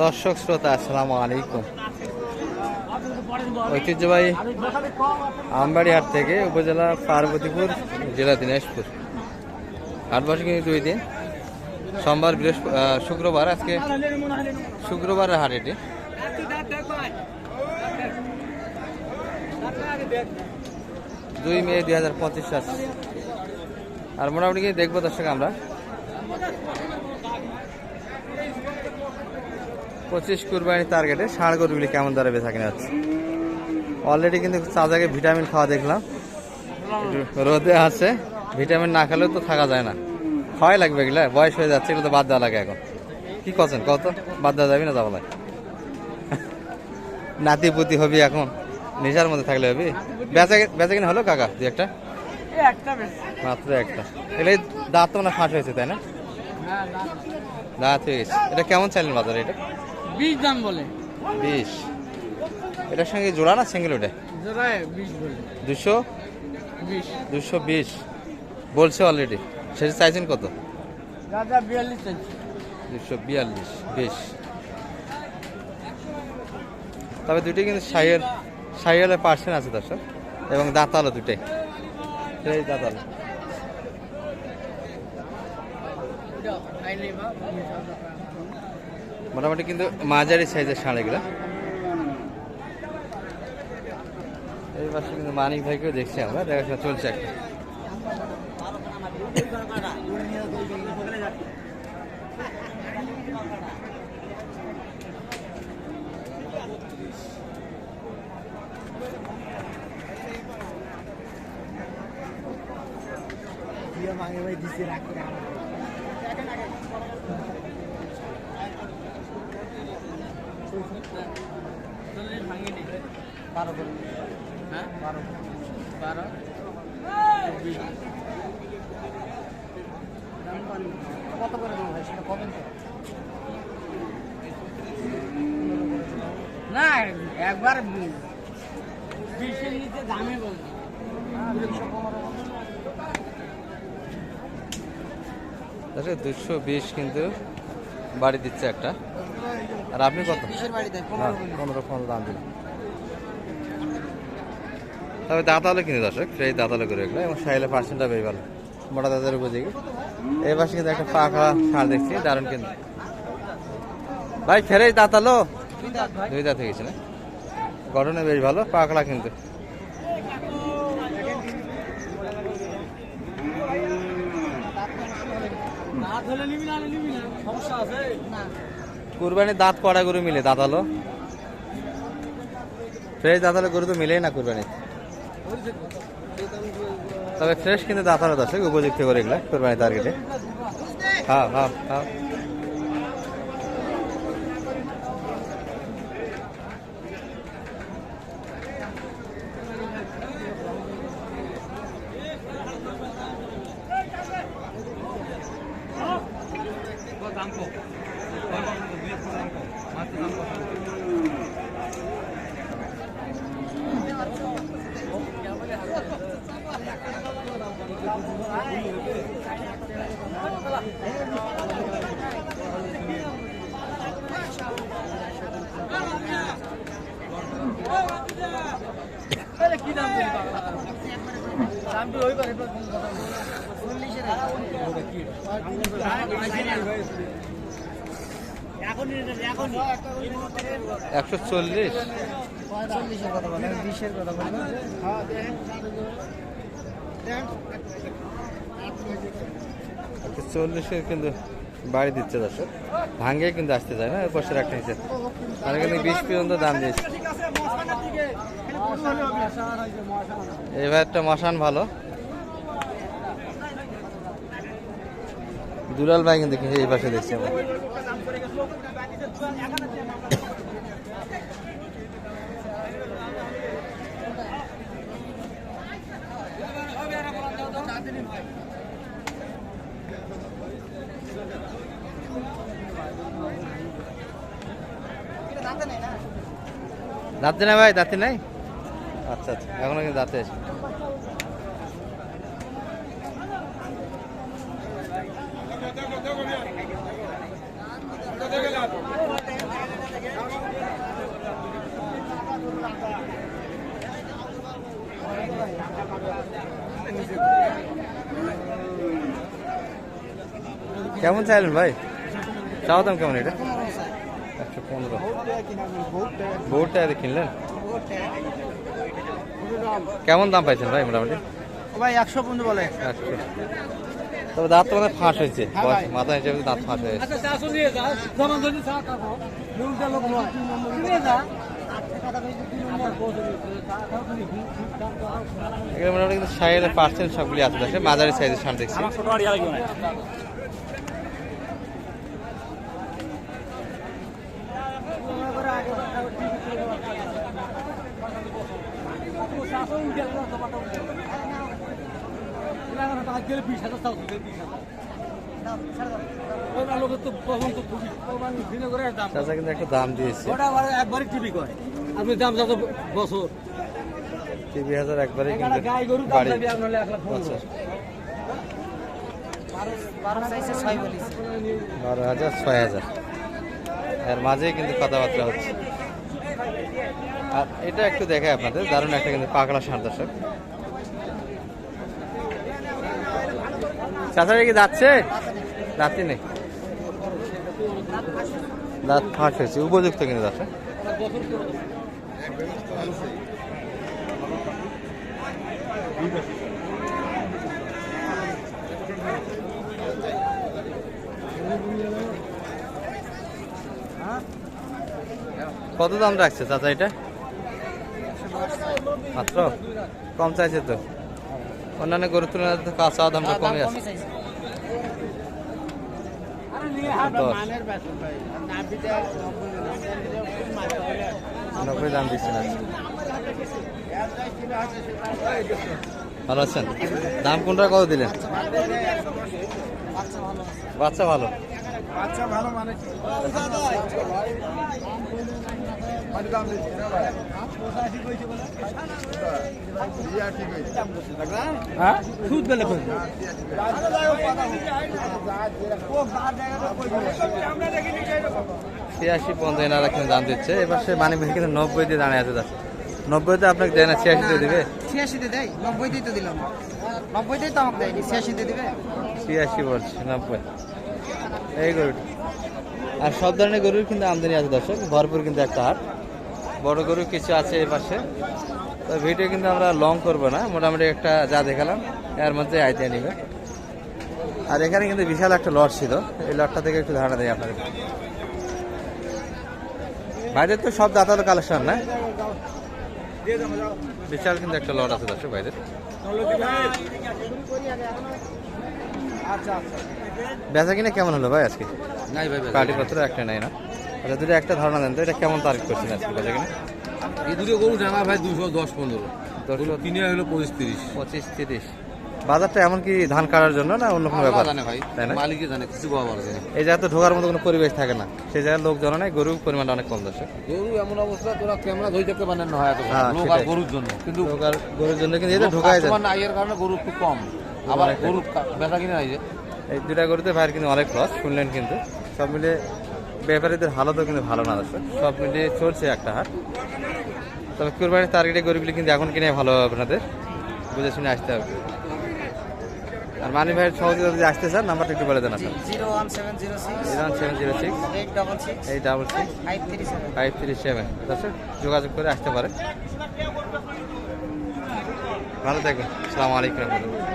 দর্শক শ্রোতা, আসসালামু আলাইকুম। ঐতিহ্যবাহী আমবাড়ি হাট থেকে উপজেলা পার্বতীপুর, জেলা দিনাজপুর। হাট বসে কিন্তু দুই দিন। সোমবার বৃহস্পতি শুক্রবার, আজকে শুক্রবারের হাট এটি। দুই মে দুই হাজার পঁচিশ আর মোটামুটি দেখব দর্শক আমরা। পঁচিশ কুরবানি টার্গেটে ষাঁড় গরুগুলি কেমন দরে বেচা কিনা হচ্ছে? অলরেডি কিন্তু চাচাকে ভিটামিন খাওয়া দেখলাম। রোদে আছে ভিটামিন না খেলেও তো থাকা যায় না। খাওয়াই লাগবে এগুলা বয়স হয়ে যাচ্ছে এগুলো তো বাদ দেওয়া লাগে এখন। কি করছেন? কত বাদ দেওয়া যাবি না যাব লাগে নাতি পুতি হবি এখন নেশার মধ্যে থাকলে হবি? বেচা বেচা কিনা হলো কাকা দু একটা? মাত্র একটা। এলে দাঁত তো না ফাঁস হয়েছে তাই না? দাঁত হয়ে গেছে। এটা কেমন চাইলেন বাজারে এটা? বিশ দাম বলে। বিশ। এটার সঙ্গে জোড়া না সিঙ্গেল ওটা? জোড়ায় বিশ বলে। দুশো? বিশ। দুশো বিশ। বলছে অলরেডি সেটা চাইছেন কত? দাদা বিয়াল্লিশ চাইছি। দুশো বিয়াল্লিশ বিশ। তবে দুটি কিন্তু সাইয়ের সাইয়েলের পার্সেন্ট আছে দর্শক। এবং দাঁতালো দুটাই এই দাঁতালো। মোটামুটি কিন্তু মাঝারি সাইজের ষাঁড় এগুলো। এই পাশে কিন্তু মানিক ভাইকেও দেখছি আমরা দেখাশোনা চলছে একটা হ্যাঁ বারো বারো কত করে দেবো ভাই সেটা কমেন্ট না একবার নিচে দামে দুশো বিশ কিন্তু বাড়ি দিচ্ছে একটা। আর আপনি কত? পনেরো পনেরো দাম দিন তবে দাঁতালো কিনে দর্শক, সেই দাঁতালো করে এগুলো এবং সাইলে পার্সেন্টটা বেশ ভালো। মোটা দাঁতের উপযোগী। এই পাশে কিন্তু একটা পাখা সার দেখছি, দারুণ কিন্তু। ভাই ফেরে দাঁতালো? দুই দাঁত হয়ে না? গঠনে বেশ ভালো পাকড়া কিন্তু। না কুরবানি দাঁত কড়া গরু মিলে? দাঁতালো? ফ্রেশ দাঁতালো গরু তো মিলেই না কুরবানি তবে ফ্রেশ কিন্তু দাঁতালো দর্শক উপযুক্ত করে এগুলো কুরবানি টার্গেটে হ্যাঁ হ্যাঁ হ্যাঁ। কি দাম দিলি দাম তো ওই করে চল্লিশের এখন এখন একশো চল্লিশ? চল্লিশের একশো চল্লিশে কিন্তু বাড়ি দিচ্ছে দর্শক। ভাঙ্গে কিন্তু আসতে চায় না পাশে রাখতে নিচ্ছে আর এখানে বিশ পর্যন্ত দাম দিয়েছে। এবার একটা মশান ভালো। দুলাল ভাই কিন্তু এই পাশে দেখছি দাঁতে না? ভাই, দাঁতে নাই? আচ্ছা আচ্ছা এখনও কিন্তু দাঁতে আছে। কেমন চাইলেন ভাই? চাও দাম কেমন এটা? একশো পনেরো। ভোট টায়ারে কিনলেন? কেমন দাম পাইছেন ভাই মোটামুটি? ভাই একশো পনেরো বলে। একশো। তবে দাঁত তো মানে ফাঁস হয়েছে। হ্যাঁ মাথা হিসেবে দাঁত ফাঁস হয়েছে। আচ্ছা এখানে মোটামুটি কিন্তু পার্সেন্ট সবগুলি আছে। মাঝারি সাইজের দেখছি। ছোট গাড়ি লাগবে না চাচা কিন্তু একটা দাম দিয়েছে। একবারই টিভি করে আপনি দাম যত বছর। টিভি হাজার একবারে কিন্তু। আচ্ছা। বারো হাজার ছয় হাজার। এর মাঝেই কিন্তু কথাবার্তা হচ্ছে। আর এটা একটু দেখে আপনাদের দারুণ একটা কিন্তু পাকড়া সার দর্শক। চাচারা কি যাচ্ছে? যাচ্ছি নেই। দাঁত ফাঁস হয়েছে। উপযুক্ত কিন্তু দর্শক কত দাম রাখছে চাচা এটা? মাত্র? কম চাইছে তো। অন্যান্য গরুর তুলনায় কাঁচা দামটা কমে আছে। দশ। নব্বই দাম দিচ্ছেন ভালো আছেন? দাম কোনটা কত দিলেন? বাচ্চা ভালো। আচ্ছা ভালো মানে? সুদ? ছিয়াশি পর্যন্ত এনারা কিন্তু দাম দিচ্ছে। এবার সে মানিক ভাই কিন্তু নব্বই দিয়ে দাঁড়িয়ে আছে যাচ্ছে নব্বইতে আপনাকে দেয় না ছিয়াশিতে দেবে? ছিয়াশিতে দেয় নব্বইতেই তো দিলাম। নব্বইতেই তো আমাকে দেয়নি ছিয়াশিতে দিবে? ছিয়াশি বলছে নব্বই। এই গরুটি। আর সব ধরনের গরুর কিন্তু আমদানি আছে দর্শক ভরপুর কিন্তু একটা হাট। বড় গরু কিছু আছে এই পাশে। তো ভিডিও কিন্তু আমরা লং করব না মোটামুটি একটা যা দেখালাম এর মধ্যে আইতে নিবে। আর এখানে কিন্তু বিশাল একটা লট ছিল এই লটটা থেকে একটু ধারণা দেয় আপনাদের। বাইরের তো সব দাঁতালো কালেকশন না? বিশাল কিন্তু একটা লট আছে দর্শক বাইরের বেচা কিনা কেমন হলো ভাই আজকে? নাই ভাই পার্টি পত্র একটা নাই না? আচ্ছা যদি একটা ধারণা দেন তো এটা কেমন তারিখ করছেন আজকে কিনা? এই দুটো গরু জানা ভাই দুশো দশ পনেরো। দশশো কিনে হলো পঁচিশ তিরিশ। পঁচিশ তিরিশ। বাজারটা এমন কি ধান কাটার জন্য না অন্য কোনো ব্যাপার? জানে ভাই তাই না? মালিকই জানে কিছু পাওয়া পারে না এই জায়গায় তো ঢোকার মতো কোনো পরিবেশ থাকে না। সেই জায়গায় লোকজন নেই গরুর পরিমাণটা অনেক কম দর্শক। গরু এমন অবস্থা তোরা ক্যামেরা ধরে দেখতে বানানো হয় এত হ্যাঁ, লোক আর গরুর জন্য। কিন্তু গরুর জন্য কিন্তু এটা ঢোকায় যায়। বর্তমান আয়ের কারণে গরু খুব কম। আবার। গরু বেচা কিনে নাই যে। এই দুটা গরুতে ভাইয়ের কিন্তু অনেক লস শুনলেন কিন্তু। সব মিলিয়ে ব্যাপারীদের হালতও কিন্তু ভালো না দর্শক। সব মিলিয়ে চলছে একটা হাট। তবে কুরবানির টার্গেটে গরুগুলি কিন্তু এখন কিনে ভালো হবে আপনাদের। বুঝে শুনে আসতে হবে। আর মানি ভাইয়ের সহজে যদি আসতে চান নাম্বারটা একটু বলে দেন আপনার। Zero one seven zero six. Seven zero six. Eight double six eight double six five three seven five three seven দর্শক যোগাযোগ করে আসতে পারে ভালো থাকবেন। সালামু আলাইকুম। রহমতুল্লাহ